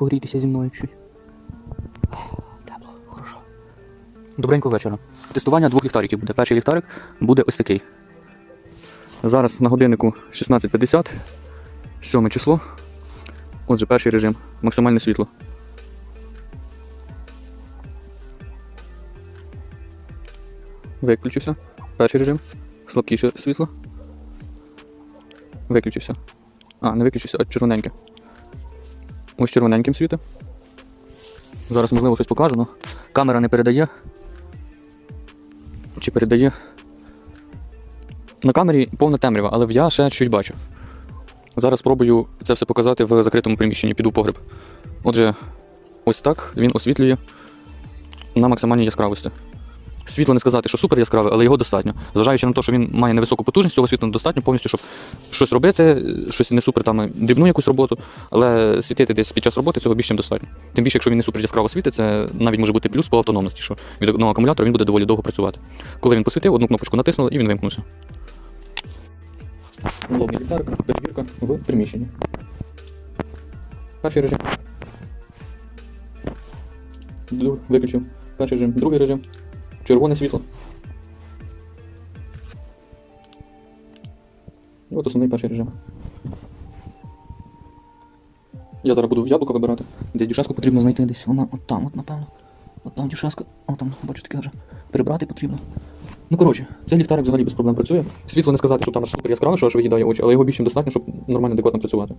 погрітися зі мною чуть. Тепло, хорошо. Добренького вечора. Тестування двох ліхтариків буде. Перший ліхтарик буде ось такий. Зараз на годиннику 16.50, 7 число. Отже, перший режим. Максимальне світло. Виключився. Перший режим. Слабкіше світло. Виключився. А, не виключився, а червоненьке. Ось червоненьким світе. Зараз, можливо, щось покажу, але камера не передає. Чи передає. На камері повна темрява, але я ще чуть бачу. Зараз спробую це все показати в закритому приміщенні, піду в погреб. Отже, ось так він освітлює на максимальній яскравості. Світло не сказати, що супер яскраве, але його достатньо. Зважаючи на те, що він має невисоку потужність, цього світла достатньо повністю, щоб щось робити, щось не супер там дрібну якусь роботу, але світити десь під час роботи цього більш чим достатньо. Тим більше, якщо він не супер яскраво світить, це навіть може бути плюс по автономності, що від одного акумулятора він буде доволі довго працювати. Коли він посвітив, одну кнопочку натиснули і він вимкнувся. Ліхтарик, перевірка в приміщенні. Перший режим. Друг- Виключив. Перший режим, другий режим. Червоне світло. І от основний перший режим. Я зараз буду в яблуко вибирати. Десь дюшаску потрібно знайти десь. Вона от там, от напевно. От там дюшаска. О, там, бачу, таке вже. Прибрати потрібно. Ну коротше, цей ліхтарик взагалі без проблем працює. Світло не сказати, що там аж супер яскраво, що аж виїдає очі, але його більш ніж достатньо, щоб нормально адекватно працювати.